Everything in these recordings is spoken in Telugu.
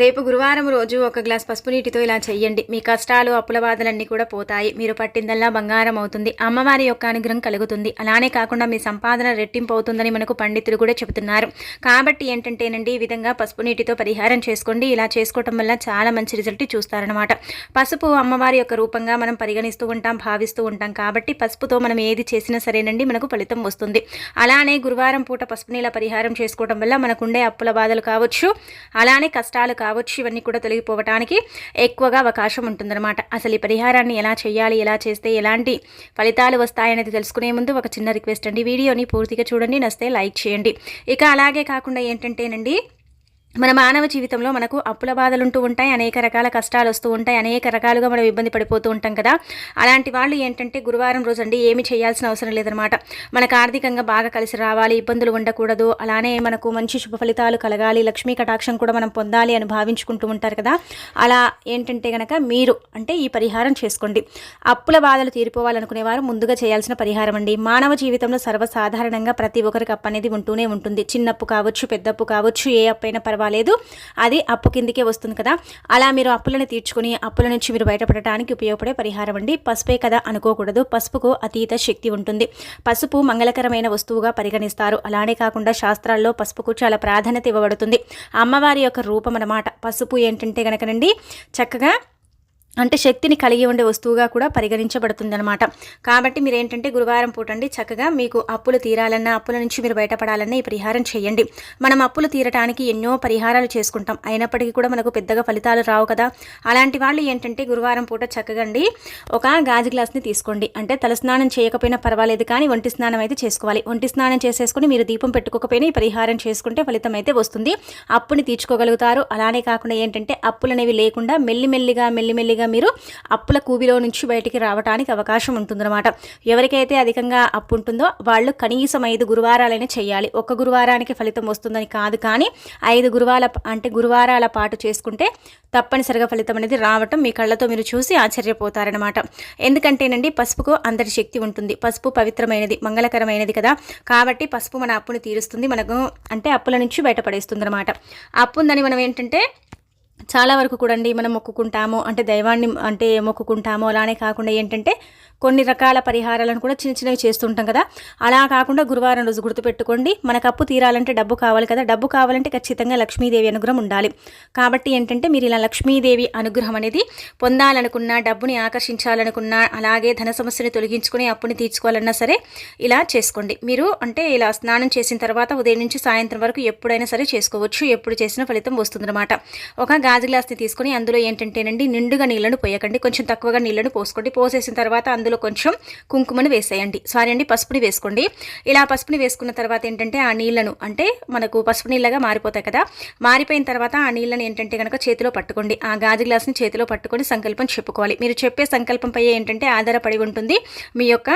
రేపు గురువారం రోజు ఒక గ్లాస్ పసుపు నీటితో ఇలా చెయ్యండి. మీ కష్టాలు అప్పుల బాధలన్నీ కూడా పోతాయి. మీరు పట్టిందల్లా బంగారం అవుతుంది. అమ్మవారి యొక్క అనుగ్రహం కలుగుతుంది. అలానే కాకుండా మీ సంపాదన రెట్టింపు అవుతుందని మనకు పండితులు కూడా చెబుతున్నారు. కాబట్టి ఏంటంటేనండి ఈ విధంగా పసుపు నీటితో పరిహారం చేసుకోండి. ఇలా చేసుకోవటం వల్ల చాలా మంచి రిజల్ట్ చూస్తారనమాట పసుపు అమ్మవారి యొక్క రూపంగా మనం పరిగణిస్తూ ఉంటాం భావిస్తూ ఉంటాం. కాబట్టి పసుపుతో మనం ఏది చేసినా సరేనండి మనకు ఫలితం వస్తుంది. అలానే గురువారం పూట పసుపు నీళ్ళ పరిహారం చేసుకోవడం వల్ల మనకుండే అప్పుల బాధలు కావచ్చు. అలానే కష్టాలు కావచ్చు ఇవన్నీ కూడా తొలగిపోవటానికి ఎక్కువగా అవకాశం ఉంటుందన్నమాట. అసలు ఈ పరిహారాన్ని ఎలా చేయాలి ఎలా చేస్తే ఎలాంటి ఫలితాలు వస్తాయనేది తెలుసుకునే ముందు ఒక చిన్న రిక్వెస్ట్ అండి. వీడియోని పూర్తిగా చూడండి నస్తే లైక్ చేయండి. ఇక అలాగే కాకుండా ఏంటంటేనండి మన మానవ జీవితంలో మనకు అప్పుల బాధలు ఉంటూ ఉంటాయి అనేక రకాల కష్టాలు వస్తూ ఉంటాయి అనేక రకాలుగా మనం ఇబ్బంది పడిపోతూ ఉంటాం కదా. అలాంటి వాళ్ళు ఏంటంటే గురువారం రోజు అండి ఏమి చేయాల్సిన అవసరం లేదనమాట మనకు ఆర్థికంగా బాగా కలిసి రావాలి ఇబ్బందులు ఉండకూడదు అలానే మనకు మంచి శుభ ఫలితాలు కలగాలి లక్ష్మీ కటాక్షం కూడా మనం పొందాలి అని భావించుకుంటూ ఉంటారు కదా. అలా ఏంటంటే కనుక మీరు అంటే ఈ పరిహారం చేసుకోండి. అప్పుల బాధలు తీరిపోవాలనుకునే వారు ముందుగా చేయాల్సిన పరిహారం అండి. మానవ జీవితంలో సర్వసాధారణంగా ప్రతి ఒక్కరికి అప్పు అనేది ఉంటూనే ఉంటుంది. చిన్నప్పు కావచ్చు పెద్దప్పు కావచ్చు ఏ అప్పైనా పర్వాలేదు. పర్వాలేదు. అది అప్పు కిందికే వస్తుంది కదా. అలా మీరు అప్పులను తీర్చుకుని అప్పుల నుంచి మీరు బయటపడటానికి ఉపయోగపడే పరిహారం అండి. పసుపే కదా అనుకోకూడదు. పసుపుకు అతీత శక్తి ఉంటుంది. పసుపు మంగళకరమైన వస్తువుగా పరిగణిస్తారు. అలానే కాకుండా శాస్త్రాల్లో పసుపుకు చాలా ప్రాధాన్యత ఇవ్వబడుతుంది. అమ్మవారి యొక్క రూపం అన్నమాట. పసుపు ఏంటంటే కనుకనండి చక్కగా అంటే శక్తిని కలిగి ఉండే వస్తువుగా కూడా పరిగణించబడుతుంది అనమాట కాబట్టి మీరు ఏంటంటే గురువారం పూటండి చక్కగా మీకు అప్పులు తీరాలన్నా అప్పుల నుంచి మీరు బయటపడాలన్నా ఈ పరిహారం చేయండి. మనం అప్పులు తీరటానికి ఎన్నో పరిహారాలు చేసుకుంటాం. అయినప్పటికీ కూడా మనకు పెద్దగా ఫలితాలు రావు కదా. అలాంటి వాళ్ళు ఏంటంటే గురువారం పూట చక్కగా అండి ఒక గాజు గ్లాస్ని తీసుకోండి. అంటే తలస్నానం చేయకపోయినా పర్వాలేదు కానీ ఒంటి స్నానం అయితే చేసుకోవాలి. ఒంటి స్నానం చేసేసుకుని మీరు దీపం పెట్టుకోకపోయినా ఈ పరిహారం చేసుకుంటే ఫలితం అయితే వస్తుంది. అప్పుని తీర్చుకోగలుగుతారు. అలానే కాకుండా ఏంటంటే అప్పులు అనేవి లేకుండా మెల్లిమెల్లిగా మెల్లిమెల్లిగా మీరు అప్పుల కూబిలో నుంచి బయటికి రావడానికి అవకాశం ఉంటుందన్నమాట. ఎవరికైతే అధికంగా అప్పు ఉంటుందో వాళ్ళు కనీసం ఐదు గురువారాలైనా చేయాలి. ఒక గురువారానికి ఫలితం వస్తుందని కాదు కానీ ఐదు గురువాల అంటే గురువారాల పాటు చేసుకుంటే తప్పనిసరిగా ఫలితం అనేది రావటం మీ కళ్ళతో మీరు చూసి ఆశ్చర్యపోతారనమాట ఎందుకంటేనండి పసుపుకు అందరి శక్తి ఉంటుంది. పసుపు పవిత్రమైనది మంగళకరమైనది కదా. కాబట్టి పసుపు మన అప్పుని తీరుస్తుంది. మనకు అంటే అప్పుల నుంచి బయటపడేస్తుంది అనమాట అప్పు ఉందని మనం ఏంటంటే చాలా వరకు కూడా అండి మనం మొక్కుకుంటాము అంటే దైవాన్ని అంటే మొక్కుకుంటాము. అలానే కాకుండా ఏంటంటే కొన్ని రకాల పరిహారాలను కూడా చిన్న చిన్నవి చేస్తుంటాం కదా. అలా కాకుండా గురువారం రోజు గుర్తుపెట్టుకోండి. మనకు అప్పు తీరాలంటే డబ్బు కావాలి కదా. డబ్బు కావాలంటే ఖచ్చితంగా లక్ష్మీదేవి అనుగ్రహం ఉండాలి. కాబట్టి ఏంటంటే మీరు ఇలా లక్ష్మీదేవి అనుగ్రహం అనేది పొందాలనుకున్నా డబ్బుని ఆకర్షించాలనుకున్నా అలాగే ధన సమస్యని తొలగించుకుని అప్పుని తీర్చుకోవాలన్నా సరే ఇలా చేసుకోండి. మీరు అంటే ఇలా స్నానం చేసిన తర్వాత ఉదయం నుంచి సాయంత్రం వరకు ఎప్పుడైనా సరే చేసుకోవచ్చు. ఎప్పుడు చేసిన ఫలితం వస్తుందన్నమాట. ఒక గాజు గ్లాస్ని తీసుకొని అందులో ఏంటంటేనండి నిండుగా నీళ్ళను పోయకండి. కొంచెం తక్కువగా నీళ్ళను పోసుకోండి. పోసేసిన తర్వాత అందులో కొంచెం కుంకుమను వేసేయండి. సారీ అండి పసుపుని వేసుకోండి. ఇలా పసుపుని వేసుకున్న తర్వాత ఏంటంటే ఆ నీళ్ళను అంటే మనకు పసుపు నీళ్ళగా మారిపోతాయి కదా మారిపోయిన తర్వాత ఆ నీళ్ళని ఏంటంటే కనుక చేతిలో పట్టుకోండి. ఆ గాజు గ్లాస్ని చేతిలో పట్టుకొని సంకల్పం చెప్పుకోవాలి. మీరు చెప్పే సంకల్పంపై ఏంటంటే ఆధారపడి ఉంటుంది మీ యొక్క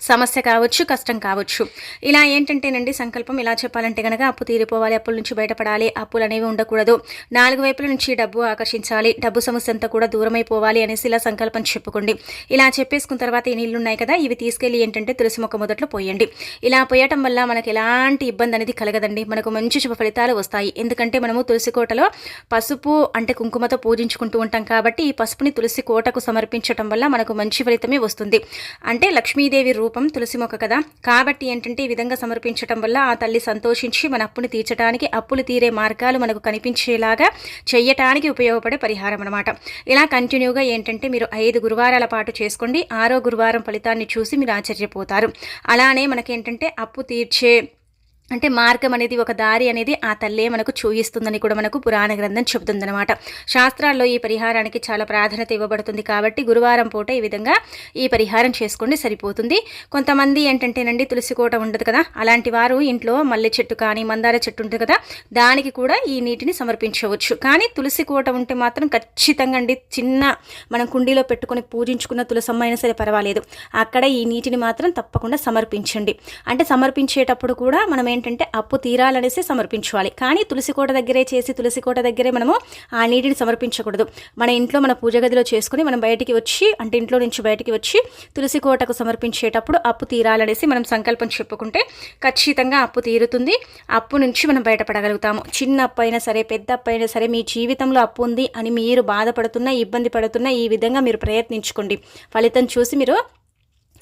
సమస్య కావచ్చు కష్టం కావచ్చు. ఇలా ఏంటంటేనండి సంకల్పం ఇలా చెప్పాలంటే కనుక అప్పు తీరిపోవాలి అప్పుల నుంచి బయటపడాలి అప్పులు అనేవి ఉండకూడదు. నాలుగు వైపుల నుంచి డబ్బు ఆకర్షించాలి డబ్బు సమస్య అంతా కూడా దూరమైపోవాలి అనేసి ఇలా సంకల్పం చెప్పుకోండి. ఇలా చెప్పేసుకున్న తర్వాత ఈ నీళ్ళు ఉన్నాయి కదా ఇవి తీసుకెళ్ళి ఏంటంటే తులసి మొక్క మొదట్లో పోయండి. ఇలా పోయటం వల్ల మనకు ఎలాంటి ఇబ్బంది అనేది కలగదండి. మనకు మంచి శుభ ఫలితాలు వస్తాయి. ఎందుకంటే మనము తులసి కోటలో పసుపు అంటే కుంకుమతో పూజించుకుంటూ ఉంటాం కాబట్టి ఈ పసుపుని తులసి కోటకు సమర్పించటం వల్ల మనకు మంచి ఫలితమే వస్తుంది. అంటే లక్ష్మీదేవి రూపం తులసి మొక్క కదా. కాబట్టి ఏంటంటే ఈ విధంగా సమర్పించటం వల్ల ఆ తల్లి సంతోషించి మన అప్పుని తీర్చడానికి అప్పులు తీరే మార్గాలు మనకు కనిపించేలాగా చేయటానికి ఉపయోగపడే పరిహారం అనమాట ఇలా కంటిన్యూగా ఏంటంటే మీరు ఐదు గురువారాల పాటు చేసుకోండి. ఆరో గురువారం ఫలితాన్ని చూసి మీరు ఆశ్చర్యపోతారు. అలానే మనకేంటంటే అప్పు తీర్చే అంటే మార్గం అనేది ఒక దారి అనేది ఆ తల్లే మనకు చూయిస్తుందని కూడా మనకు పురాణ గ్రంథం చెబుతుందన్నమాట. శాస్త్రాల్లో ఈ పరిహారానికి చాలా ప్రాధాన్యత ఇవ్వబడుతుంది కాబట్టి గురువారం పూట ఈ విధంగా ఈ పరిహారం చేసుకోండి సరిపోతుంది. కొంతమంది ఏంటంటేనండి తులసి కోట ఉండదు కదా అలాంటి వారు ఇంట్లో మల్లె చెట్టు కానీ మందార చెట్టు ఉంటుంది కదా దానికి కూడా ఈ నీటిని సమర్పించవచ్చు. కానీ తులసి కోట ఉంటే మాత్రం ఖచ్చితంగా అండి చిన్న మనం కుండీలో పెట్టుకొని పూజించుకున్న తులసమ్మ అయినా సరే పర్వాలేదు. అక్కడ ఈ నీటిని మాత్రం తప్పకుండా సమర్పించండి. అంటే సమర్పించేటప్పుడు కూడా మనం ఏంటంటే అప్పు తీరాలనేసి సమర్పించుకోవాలి. కానీ తులసి కోట దగ్గరే చేసి తులసి కోట దగ్గరే మనము ఆ నీటిని సమర్పించకూడదు. మన ఇంట్లో మన పూజ గదిలో చేసుకుని మనం బయటికి వచ్చి అంటే ఇంట్లో నుంచి బయటికి వచ్చి తులసి కోటకు సమర్పించేటప్పుడు అప్పు తీరాలనేసి మనం సంకల్పం చెప్పుకుంటే ఖచ్చితంగా అప్పు తీరుతుంది. అప్పు నుంచి మనం బయటపడగలుగుతాము. చిన్న అప్పు అయినా సరే పెద్ద అప్పు అయినా సరే మీ జీవితంలో అప్పు ఉంది అని మీరు బాధపడుతున్నా ఇబ్బంది పడుతున్నా ఈ విధంగా మీరు ప్రయత్నించుకోండి. ఫలితం చూసి మీరు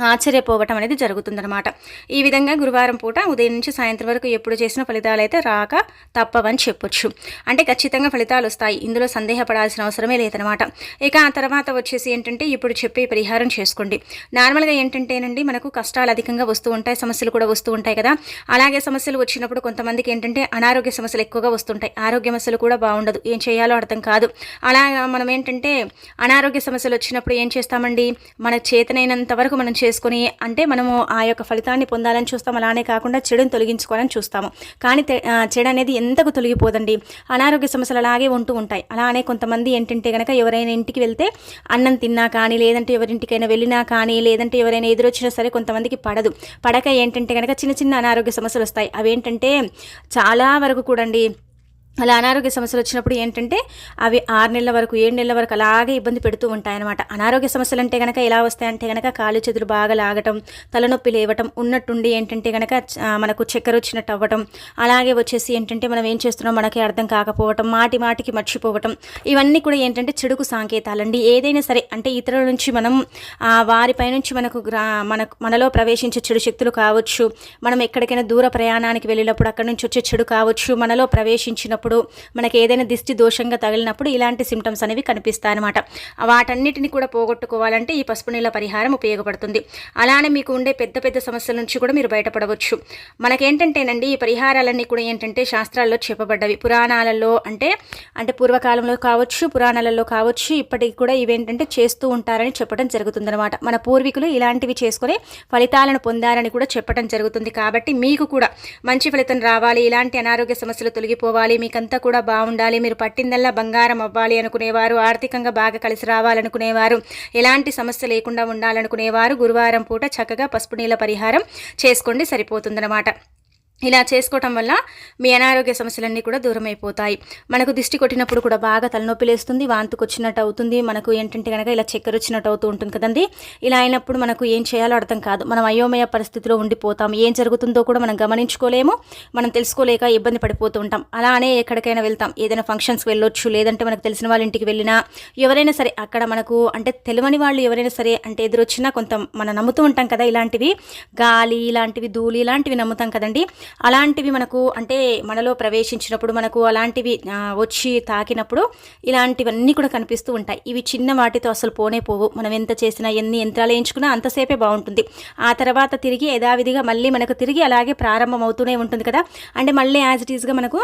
ఆశ్చర్యపోవటం అనేది జరుగుతుందనమాట ఈ విధంగా గురువారం పూట ఉదయం నుంచి సాయంత్రం వరకు ఎప్పుడు చేసిన ఫలితాలు అయితే రాక తప్పవని చెప్పొచ్చు. అంటే ఖచ్చితంగా ఫలితాలు వస్తాయి. ఇందులో సందేహపడాల్సిన అవసరమే లేదనమాట ఇక ఆ తర్వాత వచ్చేసి ఏంటంటే ఇప్పుడు చెప్పే పరిహారం చేసుకోండి. నార్మల్గా ఏంటంటేనండి మనకు కష్టాలు అధికంగా వస్తూ ఉంటాయి. సమస్యలు కూడా వస్తూ ఉంటాయి కదా. అలాగే సమస్యలు వచ్చినప్పుడు కొంతమందికి ఏంటంటే అనారోగ్య సమస్యలు ఎక్కువగా వస్తుంటాయి. ఆరోగ్య సమస్యలు కూడా బాగుండదు. ఏం చేయాలో అర్థం కాదు. అలా మనం ఏంటంటే అనారోగ్య సమస్యలు వచ్చినప్పుడు ఏం చేస్తామండి? మన చేతనైనంత వరకు మనం చేసుకొని అంటే మనము ఆ యొక్క ఫలితాన్ని పొందాలని చూస్తాం. అలానే కాకుండా చెడుని తొలగించుకోవాలని చూస్తాము. కానీ చెడు అనేది ఎంతకు తొలగిపోదండి? అనారోగ్య సమస్యలు అలాగే ఉంటూ ఉంటాయి. అలానే కొంతమంది ఏంటంటే కనుక ఎవరైనా ఇంటికి వెళ్తే అన్నం తిన్నా కానీ లేదంటే ఎవరింటికైనా వెళ్ళినా కానీ లేదంటే ఎవరైనా ఎదురొచ్చినా సరే కొంతమందికి పడదు. పడక ఏంటంటే కనుక చిన్న చిన్న అనారోగ్య సమస్యలు వస్తాయి. అవేంటంటే చాలా వరకు కూడండి అలా అనారోగ్య సమస్యలు వచ్చినప్పుడు ఏంటంటే అవి ఆరు నెలల వరకు ఏడు నెలల వరకు అలాగే ఇబ్బంది పెడుతూ ఉంటాయన్నమాట. అనారోగ్య సమస్యలు అంటే కనుక ఎలా వస్తాయంటే కనుక కాలు చేతులు బాగా లాగటం తలనొప్పి లేవటం ఉన్నట్టుండి ఏంటంటే కనుక మనకు చక్కెర వచ్చినట్టు అవ్వటం అలాగే వచ్చేసి ఏంటంటే మనం ఏం చేస్తున్నాం మనకి అర్థం కాకపోవటం మాటి మాటికి మర్చిపోవటం ఇవన్నీ కూడా ఏంటంటే చెడుకు సంకేతాలండి. ఏదైనా సరే అంటే ఇతరుల నుంచి మనం వారిపై నుంచి మనకు మనకు మనలో ప్రవేశించే చెడు శక్తులు కావచ్చు మనం ఎక్కడికైనా దూర ప్రయాణానికి వెళ్ళినప్పుడు అక్కడి నుంచి వచ్చే చెడు కావచ్చు మనలో ప్రవేశించినప్పుడు ఉన్నప్పుడు మనకి ఏదైనా దిష్టి దోషంగా తగిలినప్పుడు ఇలాంటి సిమ్టమ్స్ అనేవి కనిపిస్తాయి అనమాట వాటన్నిటిని కూడా పోగొట్టుకోవాలంటే ఈ పసుపు నీళ్ళ పరిహారం ఉపయోగపడుతుంది. అలానే మీకు ఉండే పెద్ద పెద్ద సమస్యల నుంచి కూడా మీరు బయటపడవచ్చు. మనకేంటంటేనండి ఈ పరిహారాలన్నీ కూడా ఏంటంటే శాస్త్రాల్లో చెప్పబడ్డవి. పురాణాలలో అంటే అంటే పూర్వకాలంలో కావచ్చు పురాణాలలో కావచ్చు ఇప్పటికి కూడా ఇవేంటంటే చేస్తూ ఉంటారని చెప్పడం జరుగుతుందనమాట మన పూర్వీకులు ఇలాంటివి చేసుకుని ఫలితాలను పొందారని కూడా చెప్పడం జరుగుతుంది. కాబట్టి మీకు కూడా మంచి ఫలితం రావాలి ఇలాంటి అనారోగ్య సమస్యలు తొలగిపోవాలి మీకు మీకంతా కూడా బాగుండాలి. మీరు పట్టిందల్లా బంగారం అవ్వాలి అనుకునేవారు ఆర్థికంగా బాగా కలిసి రావాలనుకునేవారు ఎలాంటి సమస్య లేకుండా ఉండాలనుకునేవారు గురువారం పూట చక్కగా పసుపు నీళ్ళ పరిహారం చేసుకోండి సరిపోతుందన్నమాట. ఇలా చేసుకోవటం వల్ల మీ అనారోగ్య సమస్యలన్నీ కూడా దూరం అయిపోతాయి మనకు దిష్టి కొట్టినప్పుడు కూడా బాగా తలనొప్పి లేస్తుంది వాంతికి వచ్చినట్టు అవుతుంది. మనకు ఏంటంటే కనుక ఇలా చక్కెర వచ్చినట్టు అవుతూ ఉంటుంది కదండి. ఇలా అయినప్పుడు మనకు ఏం చేయాలో అర్థం కాదు. మనం అయోమయ పరిస్థితిలో ఉండిపోతాం. ఏం జరుగుతుందో కూడా మనం గమనించుకోలేము. మనం తెలుసుకోలేక ఇబ్బంది పడిపోతూ ఉంటాం. అలానే ఎక్కడికైనా వెళ్తాం. ఏదైనా ఫంక్షన్స్కి వెళ్ళొచ్చు లేదంటే మనకు తెలిసిన వాళ్ళ ఇంటికి వెళ్ళినా ఎవరైనా సరే అక్కడ మనకు అంటే తెలియని వాళ్ళు ఎవరైనా సరే అంటే ఎదురొచ్చినా కొంత మనం నమ్ముతూ ఉంటాం కదా ఇలాంటివి. గాలి ఇలాంటివి ధూళి ఇలాంటివి నమ్ముతాం కదండి. అలాంటివి మనకు అంటే మనలో ప్రవేశించినప్పుడు మనకు అలాంటివి వచ్చి తాకినప్పుడు ఇలాంటివన్నీ కూడా కనిపిస్తూ ఉంటాయి. ఇవి చిన్న వాటితో అసలు పోనే పోవు. మనం ఎంత చేసినా ఎన్ని యంత్రాలు వేయించుకున్నా అంతసేపే బాగుంటుంది. ఆ తర్వాత తిరిగి యథావిధిగా మళ్ళీ మనకు తిరిగి అలాగే ప్రారంభం అవుతూనే ఉంటుంది కదా. అంటే మళ్ళీ యాజ్ ఇట్ ఈస్గా మనకు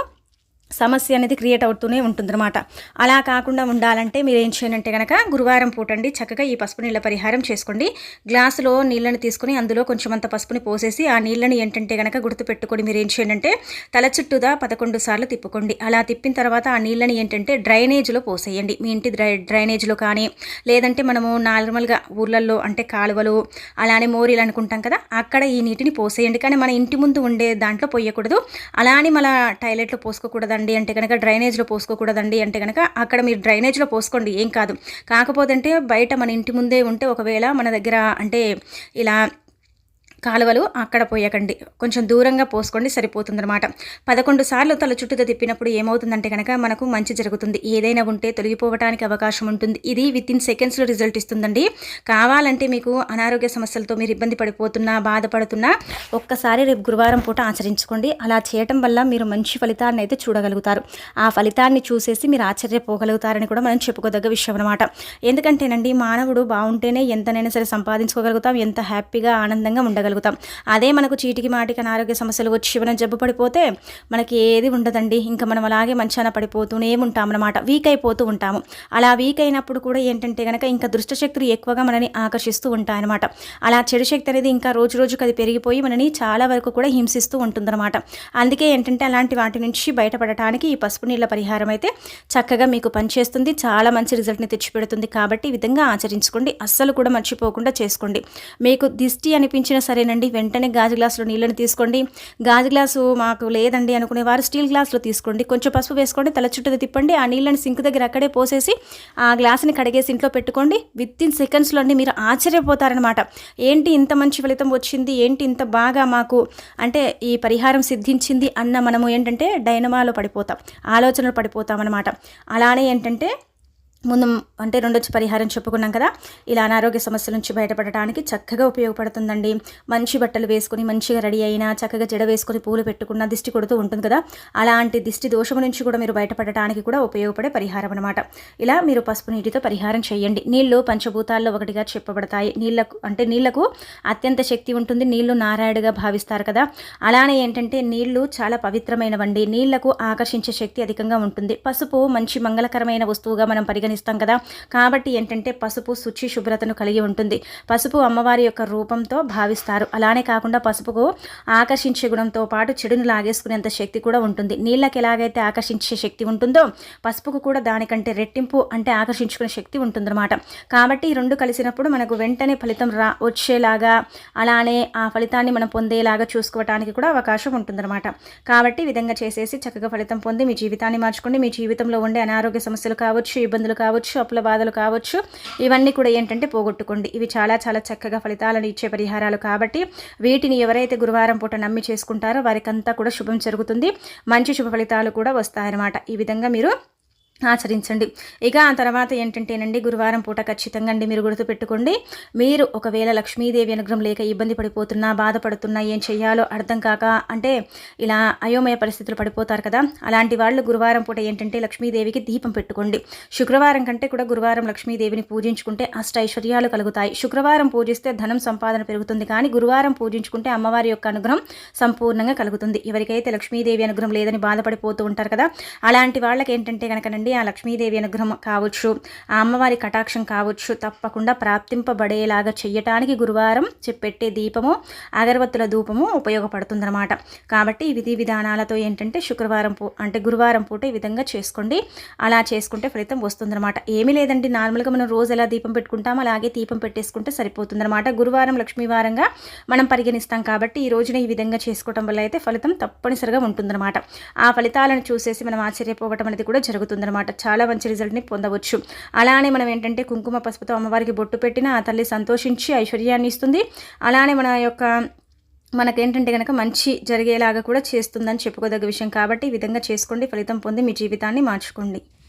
సమస్య అనేది క్రియేట్ అవుతూనే ఉంటుందన్నమాట. అలా కాకుండా ఉండాలంటే మీరు ఏం చేయాలంటే కనుక గురువారం పూటండి చక్కగా ఈ పసుపు నీళ్ళ పరిహారం చేసుకోండి. గ్లాసులో నీళ్ళని తీసుకుని అందులో కొంచెం అంత పసుపుని పోసేసి ఆ నీళ్ళని ఏంటంటే కనుక గుర్తుపెట్టుకొని మీరు ఏం చేయాలంటే తల చుట్టూదా పదకొండు సార్లు తిప్పుకోండి. అలా తిప్పిన తర్వాత ఆ నీళ్ళని ఏంటంటే డ్రైనేజ్లో పోసేయండి. మీ ఇంటి డ్రై డ్రైనేజ్లో కానీ లేదంటే మనము నార్మల్గా ఊర్లలో అంటే కాలువలు అలానే మోరీలు అనుకుంటాం కదా అక్కడ ఈ నీటిని పోసేయండి. కానీ మన ఇంటి ముందు ఉండే దాంట్లో పోయకూడదు. అలానే మన టాయిలెట్లో పోసుకోకూడదు పోసుకోకూడదండి అంటే కనుక డ్రైనేజ్లో పోసుకోకూడదండి అంటే కనుక అక్కడ మీరు డ్రైనేజ్లో పోసుకోండి ఏం కాదు. కాకపోతే అంటే బయట మన ఇంటి ముందే ఉంటే ఒకవేళ మన దగ్గర అంటే ఇలా కాలువలు అక్కడ పోయకండి. కొంచెం దూరంగా పోసుకోండి సరిపోతుందన్నమాట. పదకొండు సార్లు తల చుట్టూ తిప్పినప్పుడు ఏమవుతుందంటే కనుక మనకు మంచి జరుగుతుంది. ఏదైనా ఉంటే తొలగిపోవడానికి అవకాశం ఉంటుంది. ఇది విత్ ఇన్ సెకండ్స్లో రిజల్ట్ ఇస్తుందండి. కావాలంటే మీకు అనారోగ్య సమస్యలతో మీరు ఇబ్బంది పడిపోతున్నా బాధపడుతున్నా ఒక్కసారి రేపు గురువారం పూట ఆచరించుకోండి. అలా చేయటం వల్ల మీరు మంచి ఫలితాన్ని అయితే చూడగలుగుతారు. ఆ ఫలితాన్ని చూసేసి మీరు ఆశ్చర్యపోగలుగుతారని కూడా మనం చెప్పుకోదగ్గ విషయం అనమాట ఎందుకంటేనండి మానవుడు బాగుంటేనే ఎంతనైనా సరే సంపాదించుకోగలుగుతాం. ఎంత హ్యాపీగా ఆనందంగా ఉండగలుగుతాం చేయగలుగుతాం. అదే మనకు చీటికి మాటికి అనారోగ్య సమస్యలు వచ్చి మనం జబ్బు పడిపోతే మనకి ఏది ఉండదండి. ఇంకా మనం అలాగే మంచాన పడిపోతూనే ఉంటాం అనమాట వీక్ అయిపోతూ ఉంటాము. అలా వీక్ అయినప్పుడు కూడా ఏంటంటే కనుక ఇంకా దుష్టశక్తులు ఎక్కువగా మనని ఆకర్షిస్తూ ఉంటాయన్నమాట. అలా చెడు శక్తి అనేది ఇంకా రోజు రోజుకు అది పెరిగిపోయి మనని చాలా వరకు కూడా హింసిస్తూ ఉంటుందన్నమాట. అందుకే ఏంటంటే అలాంటి వాటి నుంచి బయటపడటానికి ఈ పసుపు నీళ్ళ పరిహారం అయితే చక్కగా మీకు పనిచేస్తుంది. చాలా మంచి రిజల్ట్ని తెచ్చిపెడుతుంది. కాబట్టి ఈ విధంగా ఆచరించుకోండి. అస్సలు కూడా మర్చిపోకుండా చేసుకోండి. మీకు దిష్టి అనిపించిన సరే సరేనండి వెంటనే గాజు గ్లాసులో నీళ్ళని తీసుకోండి. గాజు గ్లాసు మాకు లేదండి అనుకునే వారు స్టీల్ గ్లాసులో తీసుకోండి. కొంచెం పసుపు వేసుకోండి తల చుట్టూ తిప్పండి ఆ నీళ్ళని సింక్ దగ్గర అక్కడే పోసేసి ఆ గ్లాసుని కడిగేసి ఇంట్లో పెట్టుకోండి. విత్ ఇన్ సెకండ్స్లో అండి మీరు ఆశ్చర్యపోతారనమాట ఏంటి ఇంత మంచి ఫలితం వచ్చింది? ఏంటి ఇంత బాగా మాకు అంటే ఈ పరిహారం సిద్ధించింది అన్న మనము ఏంటంటే డైనమాలో పడిపోతాం ఆలోచనలు పడిపోతాం అనమాట అలానే ఏంటంటే ముందు అంటే రెండొచ్చి పరిహారం చెప్పుకున్నాం కదా. ఇలా అనారోగ్య సమస్యల నుంచి బయటపడటానికి చక్కగా ఉపయోగపడుతుందండి. మంచి బట్టలు వేసుకుని మంచిగా రెడీ అయినా చక్కగా జడ వేసుకొని పూలు పెట్టుకున్న దిష్టి కొడుతూ ఉంటుంది కదా. అలాంటి దిష్టి దోషము నుంచి కూడా మీరు బయటపడటానికి కూడా ఉపయోగపడే పరిహారం అనమాట ఇలా మీరు పసుపు నీటితో పరిహారం చేయండి. నీళ్ళు పంచభూతాల్లో ఒకటిగా చెప్పబడతాయి. నీళ్ళకు అంటే నీళ్ళకు అత్యంత శక్తి ఉంటుంది. నీళ్ళు నారాయణగా భావిస్తారు కదా. అలానే ఏంటంటే నీళ్ళు చాలా పవిత్రమైనవండి. నీళ్ళకు ఆకర్షించే శక్తి అధికంగా ఉంటుంది. పసుపు మంచి మంగళకరమైన వస్తువుగా మనం పరిగణ పరిగణిస్తాం కదా. కాబట్టి ఏంటంటే పసుపు శుచి శుభ్రతను కలిగి ఉంటుంది. పసుపు అమ్మవారి యొక్క రూపంతో భావిస్తారు. అలానే కాకుండా పసుపుకు ఆకర్షించే గుణంతో పాటు చెడును లాగేసుకునేంత శక్తి కూడా ఉంటుంది. నీళ్ళకి ఎలాగైతే ఆకర్షించే శక్తి ఉంటుందో పసుపుకు కూడా దానికంటే రెట్టింపు అంటే ఆకర్షించుకునే శక్తి ఉంటుందన్నమాట. కాబట్టి ఈ రెండు కలిసినప్పుడు మనకు వెంటనే ఫలితం రా వచ్చేలాగా అలానే ఆ ఫలితాన్ని మనం పొందేలాగా చూసుకోవటానికి కూడా అవకాశం ఉంటుందన్నమాట. కాబట్టి విధంగా చేసేసి చక్కగా ఫలితం పొంది మీ జీవితాన్ని మార్చుకోండి. మీ జీవితంలో ఉండే అనారోగ్య సమస్యలు కావచ్చు ఇబ్బందులు కావచ్చు అప్పుల బాధలు కావచ్చు ఇవన్నీ కూడా ఏంటంటే పోగొట్టుకోండి. ఇవి చాలా చాలా చక్కగా ఫలితాలను ఇచ్చే పరిహారాలు కాబట్టి వీటిని ఎవరైతే గురువారం పూట నమ్మి చేసుకుంటారో వారికంతా కూడా శుభం జరుగుతుంది. మంచి శుభ ఫలితాలు కూడా వస్తాయన్నమాట. ఈ విధంగా మీరు ఆచరించండి. ఇక ఆ తర్వాత ఏంటంటేనండి గురువారం పూట ఖచ్చితంగా అండి మీరు గుర్తుపెట్టుకోండి మీరు ఒకవేళ లక్ష్మీదేవి అనుగ్రహం లేక ఇబ్బంది పడిపోతున్నా బాధపడుతున్నా ఏం చేయాలో అర్థం కాక అంటే ఇలా అయోమయ పరిస్థితులు పడిపోతారు కదా అలాంటి వాళ్ళు గురువారం పూట ఏంటంటే లక్ష్మీదేవికి దీపం పెట్టుకోండి. శుక్రవారం కంటే కూడా గురువారం లక్ష్మీదేవిని పూజించుకుంటే అష్టైశ్వర్యాలు కలుగుతాయి. శుక్రవారం పూజిస్తే ధనం సంపాదన పెరుగుతుంది కానీ గురువారం పూజించుకుంటే అమ్మవారి యొక్క అనుగ్రహం సంపూర్ణంగా కలుగుతుంది. ఎవరికైతే లక్ష్మీదేవి అనుగ్రహం లేదని బాధపడిపోతూ ఉంటారు కదా అలాంటి వాళ్ళకి ఏంటంటే కనుకనండి నుండి ఆ లక్ష్మీదేవి అనుగ్రహం కావచ్చు ఆ అమ్మవారి కటాక్షం కావచ్చు తప్పకుండా ప్రాప్తింపబడేలాగా చేయటానికి గురువారం చెప్పెట్టే దీపము అగరవత్తుల ధూపము ఉపయోగపడుతుందన్నమాట. కాబట్టి విధి విధానాలతో ఏంటంటే శుక్రవారం పూ అంటే గురువారం పూట ఈ విధంగా చేసుకోండి. అలా చేసుకుంటే ఫలితం వస్తుందన్నమాట. ఏమీ లేదండి నార్మల్గా మనం రోజు ఎలా దీపం పెట్టుకుంటాం అలాగే దీపం పెట్టేసుకుంటే సరిపోతుందన్నమాట. గురువారం లక్ష్మీవారంగా మనం పరిగణిస్తాం కాబట్టి ఈ రోజున ఈ విధంగా చేసుకోవటం వల్ల అయితే ఫలితం తప్పనిసరిగా ఉంటుందన్నమాట. ఆ ఫలితాలను చూసేసి మనం ఆశ్చర్యపోవటం అనేది కూడా జరుగుతుందన్నమాట. అనమాట చాలా మంచి రిజల్ట్ని పొందవచ్చు. అలానే మనం ఏంటంటే కుంకుమ పసుపుతో అమ్మవారికి బొట్టు పెట్టిన ఆ తల్లి సంతోషించి ఐశ్వర్యాన్ని ఇస్తుంది. అలానే మన యొక్క మనకేంటంటే కనుక మంచి జరిగేలాగా కూడా చేస్తుందని చెప్పుకోదగ్గ విషయం కాబట్టి ఈ విధంగా చేసుకోండి. ఫలితం పొంది మీ జీవితాన్ని మార్చుకోండి.